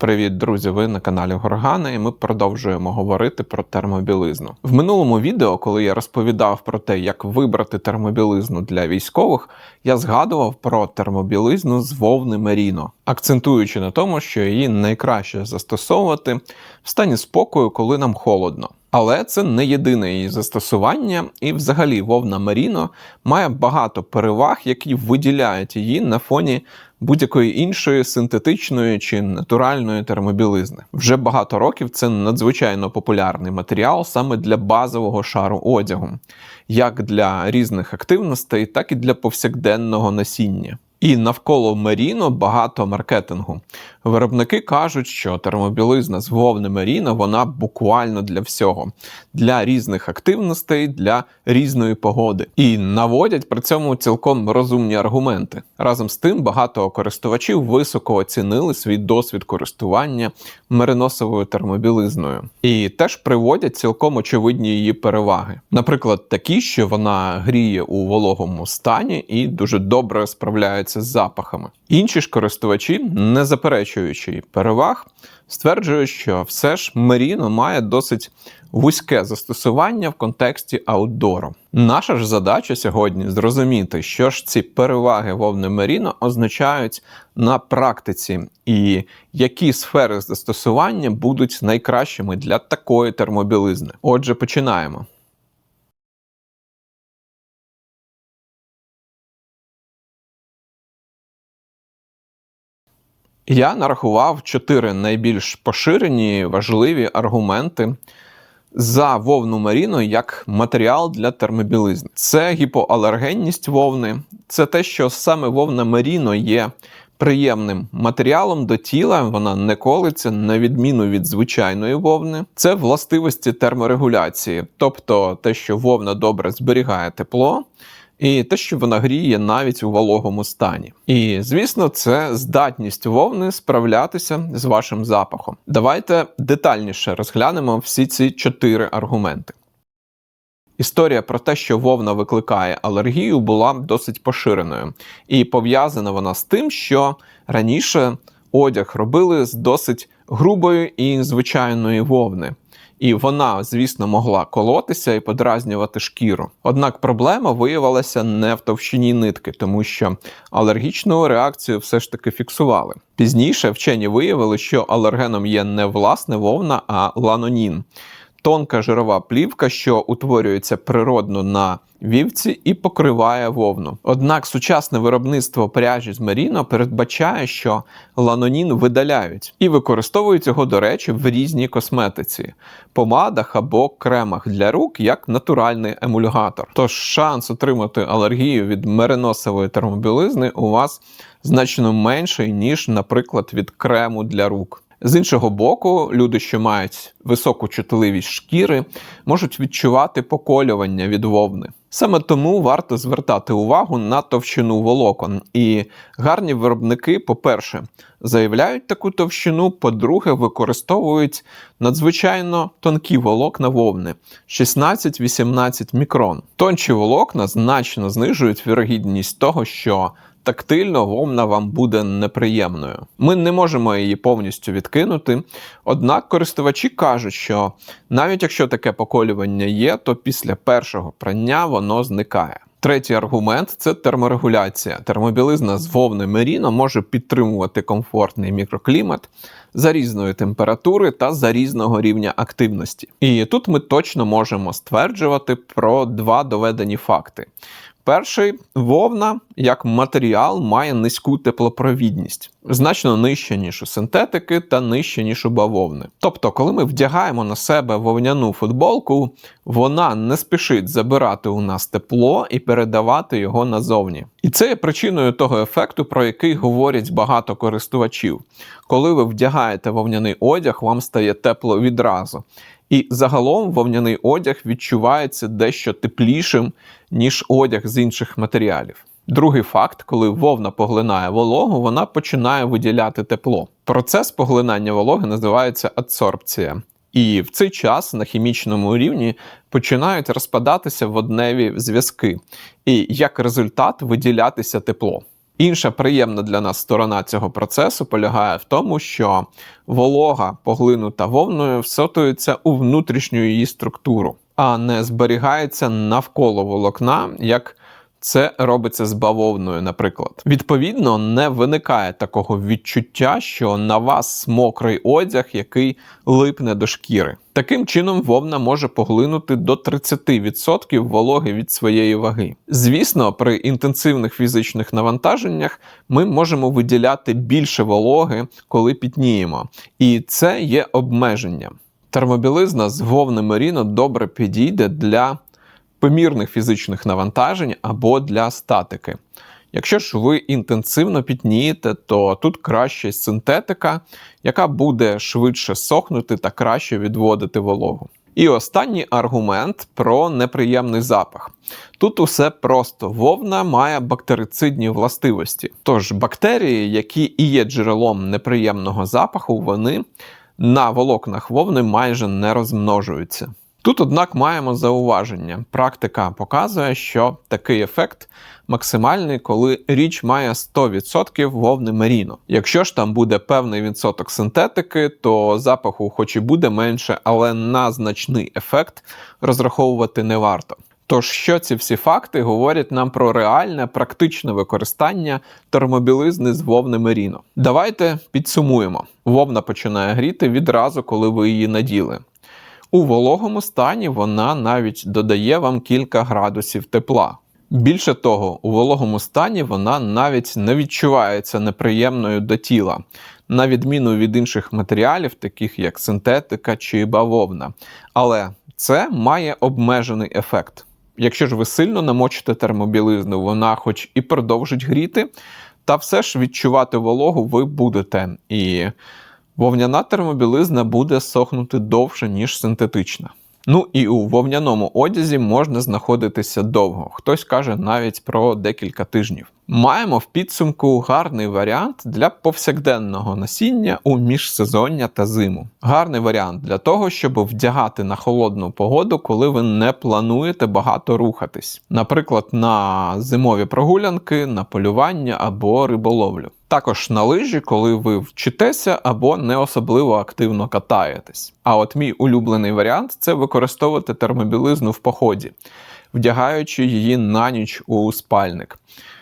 Привіт, друзі! Ви на каналі Горгана, і ми продовжуємо говорити про термобілизну. В минулому відео, коли я розповідав про те, як вибрати термобілизну для військових, я згадував про термобілизну з вовни Меріно, акцентуючи на тому, що її найкраще застосовувати в стані спокою, коли нам холодно. Але це не єдине її застосування, і взагалі вовна Меріно має багато переваг, які виділяють її на фоні будь-якої іншої синтетичної чи натуральної термобілизни. Вже багато років це надзвичайно популярний матеріал саме для базового шару одягу, як для різних активностей, так і для повсякденного носіння. І навколо Меріно багато маркетингу. Виробники кажуть, що термобілизна з вовни Меріно вона буквально для всього, для різних активностей, для різної погоди. І наводять при цьому цілком розумні аргументи. Разом з тим, багато користувачів високо оцінили свій досвід користування мериносовою термобілизною. І теж приводять цілком очевидні її переваги. Наприклад, такі, що вона гріє у вологому стані і дуже добре справляється з запахами. Інші ж користувачі, не заперечуючи переваг, стверджують, що все ж Меріно має досить вузьке застосування в контексті аутдору. Наша ж задача сьогодні зрозуміти, що ж ці переваги вовни Меріно означають на практиці, і які сфери застосування будуть найкращими для такої термобілизни. Отже, починаємо. Я нарахував чотири найбільш поширені важливі аргументи за вовну Меріно як матеріал для термобілизни. Це гіпоалергенність вовни, це те, що саме вовна Меріно є приємним матеріалом до тіла, вона не колиться, на відміну від звичайної вовни. Це властивості терморегуляції, тобто те, що вовна добре зберігає тепло і те, що вона гріє навіть у вологому стані. І звісно, це здатність вовни справлятися з вашим запахом. Давайте детальніше розглянемо всі ці чотири аргументи. Історія про те, що вовна викликає алергію, була досить поширеною, і пов'язана вона з тим, що раніше одяг робили з досить грубої і звичайної вовни і вона, звісно, могла колотися і подразнювати шкіру. Однак проблема виявилася не в товщині нитки, тому що алергічну реакцію все ж таки фіксували. Пізніше вчені виявили, що алергеном є не власне вовна, а ланонін тонка жирова плівка, що утворюється природно на вівці і покриває вовну. Однак сучасне виробництво пряжі з меріно передбачає, що ланонін видаляють і використовують його, до речі, в різній косметиці, помадах або кремах для рук як натуральний емульгатор. Тож шанс отримати алергію від мериносової термобілизни у вас значно менший, ніж, наприклад, від крему для рук. З іншого боку, люди, що мають високу чутливість шкіри, можуть відчувати поколювання від вовни. Саме тому варто звертати увагу на товщину волокон. І гарні виробники, по-перше, заявляють таку товщину, по-друге, використовують надзвичайно тонкі волокна вовни 16-18 мікрон. Тончі волокна значно знижують вірогідність того, що тактильно вовна вам буде неприємною. Ми не можемо її повністю відкинути. Однак користувачі кажуть, що навіть якщо таке поколювання є, то після першого прання воно зникає. Третій аргумент це терморегуляція. Термобілизна з вовни Меріно може підтримувати комфортний мікроклімат за різної температури та за різного рівня активності. І тут ми точно можемо стверджувати про два доведені факти. Перший вовна як матеріал має низьку теплопровідність, значно нижче, ніж у синтетики, та нижче, ніж у бавовни. Тобто, коли ми вдягаємо на себе вовняну футболку, вона не спішить забирати у нас тепло і передавати його назовні. І це є причиною того ефекту, про який говорять багато користувачів. Коли ви вдягаєте вовняний одяг, вам стає тепло відразу. І загалом вовняний одяг відчувається дещо теплішим, ніж одяг з інших матеріалів. Другий факт, коли вовна поглинає вологу, вона починає виділяти тепло. Процес поглинання вологи називається адсорбція. І в цей час на хімічному рівні починають розпадатися водневі зв'язки, і як результат виділятися тепло. Інша приємна для нас сторона цього процесу полягає в тому, що волога, поглинута вовною, всотується у внутрішню її структуру, а не зберігається навколо волокна, як це робиться з бавовною, наприклад. Відповідно, не виникає такого відчуття, що на вас мокрий одяг, який липне до шкіри. Таким чином, вовна може поглинути до 30% вологи від своєї ваги. Звісно, при інтенсивних фізичних навантаженнях ми можемо виділяти більше вологи, коли пітніємо, і це є обмеженням. Термобілизна з вовни меріно добре підійде для помірних фізичних навантажень або для статики. Якщо ж ви інтенсивно пітнієте, то тут краще синтетика, яка буде швидше сохнути та краще відводити вологу. І останній аргумент про неприємний запах. Тут усе просто вовна має бактерицидні властивості. Тож бактерії, які і є джерелом неприємного запаху, вони на волокнах вовни майже не розмножуються. Тут, однак, маємо зауваження. Практика показує, що такий ефект максимальний, коли річ має 100% вовни меріно. Якщо ж там буде певний відсоток синтетики, то запаху, хоч і буде менше, але на значний ефект розраховувати не варто. Тож, що ці всі факти говорять нам про реальне практичне використання термобілизни з вовни меріно. Давайте підсумуємо: вовна починає гріти відразу, коли ви її наділи. У вологому стані вона навіть додає вам кілька градусів тепла. Більше того, у вологому стані вона навіть не відчувається неприємною до тіла, на відміну від інших матеріалів, таких як синтетика чи бавовна. Але це має обмежений ефект. Якщо ж ви сильно намочите термобілизну, вона хоч і продовжить гріти, та все ж відчувати вологу ви будете. І Вовняна термобілизна буде сохнути довше, ніж синтетична. Ну і у вовняному одязі можна знаходитися довго, хтось каже навіть про декілька тижнів. Маємо в підсумку гарний варіант для повсякденного носіння у міжсезоння та зиму. Гарний варіант для того, щоб вдягати на холодну погоду, коли ви не плануєте багато рухатись, наприклад, на зимові прогулянки, на полювання або риболовлю. Також на лижі, коли ви вчитеся або не особливо активно катаєтесь. А от мій улюблений варіант це використовувати термобілизну в поході, вдягаючи її на ніч у спальник.